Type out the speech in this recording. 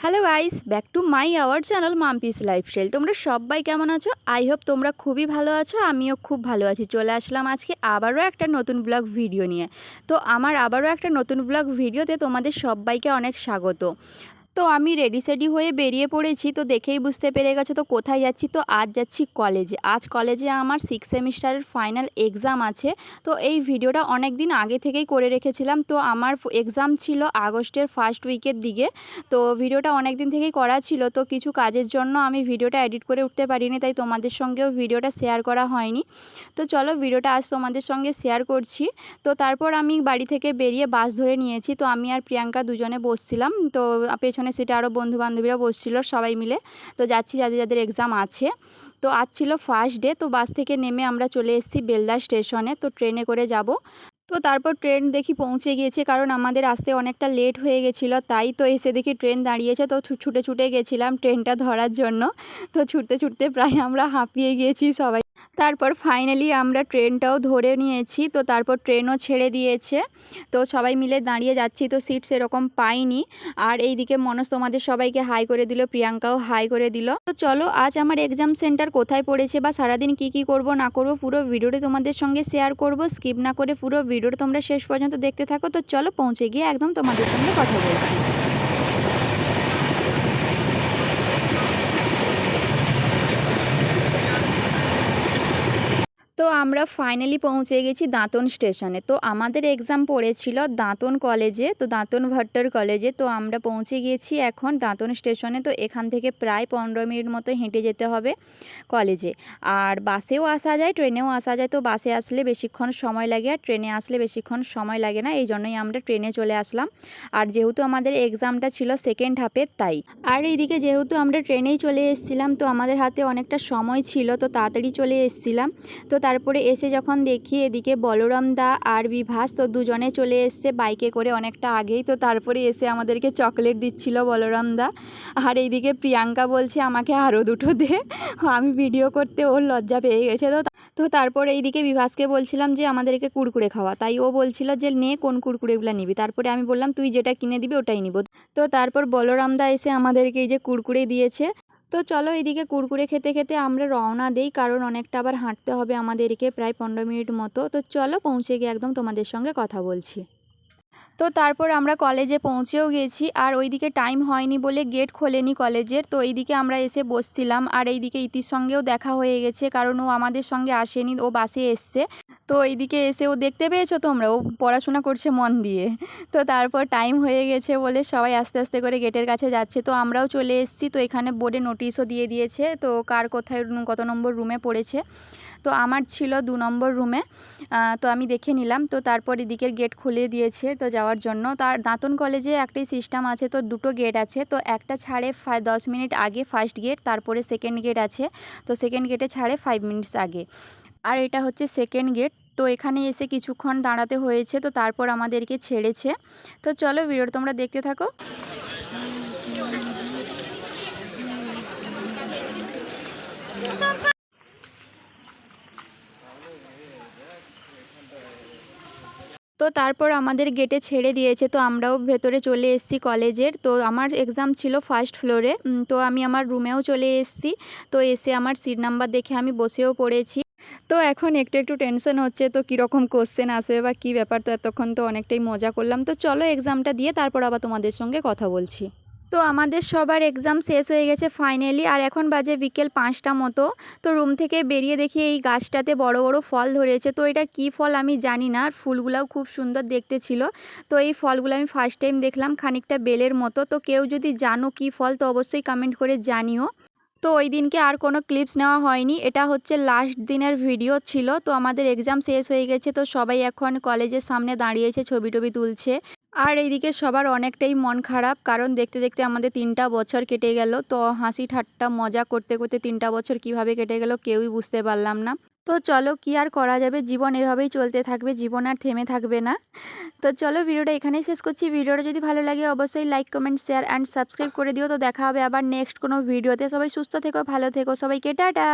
Hello guys back to my our channel Mampi's lifestyle তোমরা সবাই কেমন আছো? আই হোপ তোমরা খুবই ভালো আছো, আমিও খুব ভালো আছি। চলে আসলাম আজকে আবারও একটা নতুন ব্লগ ভিডিও নিয়ে। তো আমার আবারও একটা নতুন ব্লগ ভিডিওতে তোমাদের সবাইকে অনেক স্বাগত। তো আমি রেডি সেডি হয়ে বেরিয়ে পড়েছি, তো দেখেই বুঝতে পেরে গেছো, তো কোথায় যাচ্ছি? তো আজ যাচ্ছি কলেজে আজ কলেজে আমার সিক্স সেমিস্টারের ফাইনাল এক্সাম আছে, তো এই ভিডিওটা অনেক দিন আগে থেকেই করে রেখেছিলাম। তো আমার এক্সাম ছিল আগস্টের ফার্স্ট উইকের দিকে, তো ভিডিওটা অনেক দিন থেকেই করা ছিল, তো কিছু কাজের জন্য আমি ভিডিওটা এডিট করে উঠতে পারিনি, তাই তোমাদের সঙ্গেও ভিডিওটা শেয়ার করা হয়নি। তো চলো ভিডিওটা আজ তোমাদের সঙ্গে শেয়ার করছি। তো তারপর আমি বাড়ি থেকে বেরিয়ে বাস ধরে নিয়েছি, তো আমি আর প্রিয়াঙ্কা দুজনে বসছিলাম, তো পেছনে সিটে আরও বন্ধু বান্ধবীরা বসছিল, সবাই মিলে। তো যাচ্ছি, যাদের যাদের এক্সাম আছে। তো আজ ছিল ফার্স্ট ডে তো বাস থেকে নেমে আমরা চলে এসেছি বেলদা স্টেশনে তো ট্রেনে করে যাব। তো তারপর ট্রেন দেখি পৌঁছে গিয়েছে, কারণ আমাদের আসতে অনেকটা লেট হয়ে গেছিল, তাই তো এসে দেখি ট্রেন দাঁড়িয়েছে। তো ছুটে ছুটে গেছিলাম ট্রেনটা ধরার জন্য। তো ছুটতে ছুটতে প্রায় আমরা হাঁপিয়ে গিয়েছি সবাই। তারপর ফাইনালি আমরা ট্রেনটাও ধরে নিয়েছি, তো তারপর ট্রেনও ছেড়ে দিয়েছে। তো সবাই মিলে দাঁড়িয়ে যাচ্ছি, তো সিট সেরকম পাইনি। আর এইদিকে মনস তোমাদের সবাইকে হাই করে দিল, প্রিয়াঙ্কাও হাই করে দিল। তো চলো, আজ আমার এক্সাম সেন্টার কোথায় পড়েছে বা সারাদিন কি কি করব, না করব, পুরো ভিডিওটি তোমাদের সঙ্গে শেয়ার করব। স্কিপ না করে পুরো ভিডিওটা তোমরা শেষ পর্যন্ত দেখতে থাকো। তো চলো, পৌঁছে গিয়ে একদম তোমাদের সঙ্গে কথা বলছি। তো আমরা ফাইনালি পৌঁছে গেছি দাঁতন স্টেশনে তো আমাদের এক্সাম পড়েছিল দাঁতন কলেজে তো দাঁতন ভট্টর কলেজে তো আমরা পৌঁছে গিয়েছি এখন দাঁতন স্টেশনে তো এখান থেকে প্রায় পনেরো মিনিট মতো হেঁটে যেতে হবে কলেজে আর বাসেও আসা যায় ট্রেনেও আসা যায়। তো বাসে আসলে বেশিক্ষণ সময় লাগে আর ট্রেনে আসলে বেশিক্ষণ সময় লাগে না। এই জন্যই আমরা ট্রেনে চলে আসলাম। আর যেহেতু আমাদের এক্সামটা ছিল সেকেন্ড হাফের তাই। আর এদিকে যেহেতু আমরা ট্রেনেই চলে এসেছিলাম, তো আমাদের হাতে অনেকটা সময় ছিল। তো তাড়াতাড়ি চলে এসেছিলাম। তো তারপরে এসে যখন দেখি এদিকে বলরাম দা আর বিভাস, তো দুজনে চলে এসছে বাইকে করে অনেকটা আগেই। তো তারপরে এসে আমাদেরকে চকলেট দিচ্ছিল বলরাম দা। আর এইদিকে প্রিয়াঙ্কা বলছে, আমাকে আরও দুটো দে। আমি ভিডিও করতে ওর লজ্জা পেয়ে গেছে। তো তো তারপর এইদিকে বিভাসকে বলছিলাম যে, আমাদেরকে কুরকুরে খাওয়া। তাই ও বলছিল যে, নে, কোন কুরকুরেগুলো নিবি? তারপরে আমি বললাম, তুই যেটা কিনে দিবি, ওটাই নিব। তো তারপর বলরাম দা এসে আমাদেরকে এই যে কুরকুরে দিয়েছে। তো চলো এদিকে কুরকুরে খেতে খেতে আমরা রওনা দেই, কারণ অনেকটা আবার হাঁটতে হবে আমাদেরকে প্রায় পনেরো মিনিট মতো। তো চলো পৌঁছে গিয়ে একদম তোমাদের সঙ্গে কথা বলছি। তো তারপর আমরা কলেজে পৌঁছেও গেছি আর ওইদিকে টাইম হয়নি বলে গেট খোলেনি কলেজের। তো এইদিকে আমরা এসে বসছিলাম আর এইদিকে ইতির সঙ্গেও দেখা হয়ে গেছে কারণ ও আমাদের সঙ্গে আসেনি, ও বাসে এসছে। তো এইদিকে এসে ও দেখতে পেয়েছ তোমরা? ও পড়াশোনা করছে মন দিয়ে। তো তারপর টাইম হয়ে গেছে বলে সবাই আস্তে আস্তে করে গেটের কাছে যাচ্ছে। তো আমরাও চলে এসেছি। তো এখানে বোর্ডে নোটিশও দিয়ে দিয়েছে। তো কার কোথায়, কত নম্বর রুমে পড়েছে। তো আমার ছিল দু নম্বর রুমে তো আমি দেখে নিলাম। তো তারপর এদিকের গেট খুলে দিয়েছে তো যাওয়ার জন্য। তার দাঁতন কলেজে একটাই সিস্টেম আছে, তো দুটো গেট আছে। তো একটা ছাড়ে দশ মিনিট আগে ফার্স্ট গেট তারপরে সেকেন্ড গেট আছে। তো সেকেন্ড গেটে ছাড়ে ফাইভ মিনিটস আগে। আর এটা হচ্ছে সেকেন্ড গেট তো এখানে এসে কিছুক্ষণ দাঁড়াতে হয়েছে। তো তারপর আমাদেরকে ছেড়েছে। তো চলো ভিডিওটা তোমরা দেখতে থাকো। তো তারপর আমাদের গেটে ছেড়ে দিয়েছে, তো আমরাও ভেতরে চলে এসেছি কলেজের। তো আমার এক্সাম ছিল ফার্স্ট ফ্লোরে তো আমি আমার রুমেও চলে এসেছি। তো এসে আমার সিট নাম্বার দেখে আমি বসেও পড়েছি। তো এখন একটু একটু টেনশন হচ্ছে, তো কীরকম কোশ্চেন আসবে বা কী ব্যাপার? তো এতক্ষণ তো অনেকটাই মজা করলাম। তো চলো এক্সামটা দিয়ে তারপর আবার তোমাদের সঙ্গে কথা বলছি। তো আমাদের সবার এক্সাম শেষ হয়ে গেছে ফাইনালি আর এখন বাজে বিকেল পাঁচটা মতো। তো রুম থেকে বেরিয়ে দেখি এই গাছটাতে বড় বড় ফল ধরেছে। তো এটা কী ফল আমি জানি না, আর ফুলগুলাও খুব সুন্দর দেখতে ছিল। তো এই ফলগুলো আমি ফার্স্ট টাইম দেখলাম খানিকটা বেলের মতো। তো কেউ যদি জানো কী ফল, তো অবশ্যই কমেন্ট করে জানিও। তো ওই দিনকে আর কোনো ক্লিপস নেওয়া হয়নি। এটা হচ্ছে লাস্ট দিনের ভিডিও ছিল। তো আমাদের এক্সাম শেষ হয়ে গেছে। তো সবাই এখন কলেজের সামনে দাঁড়িয়েছে, ছবি টবি তুলছে। আর এইদিকে সবার অনেকটাই মন খারাপ, কারণ দেখতে দেখতে আমাদের তিনটা বছর কেটে গেল। তো হাসি ঠাট্টা, মজা করতে করতে তিনটা বছর কীভাবে কেটে গেল কেউই বুঝতে পারলাম না। তো চলো, কি আর করা যাবে? জীবন এভাবেই চলতে থাকবে, জীবন আর থেমে থাকবে না। তো চলো, ভিডিওটা এখানেই শেষ করছি। ভিডিওটা যদি ভালো লাগে, অবশ্যই like comment share and subscribe করে দিও। তো দেখা হবে আবার নেক্সট কোনো ভিডিওতে। সবাই সুস্থ থেকো, ভালো থেকো। সবাইকে টাটা!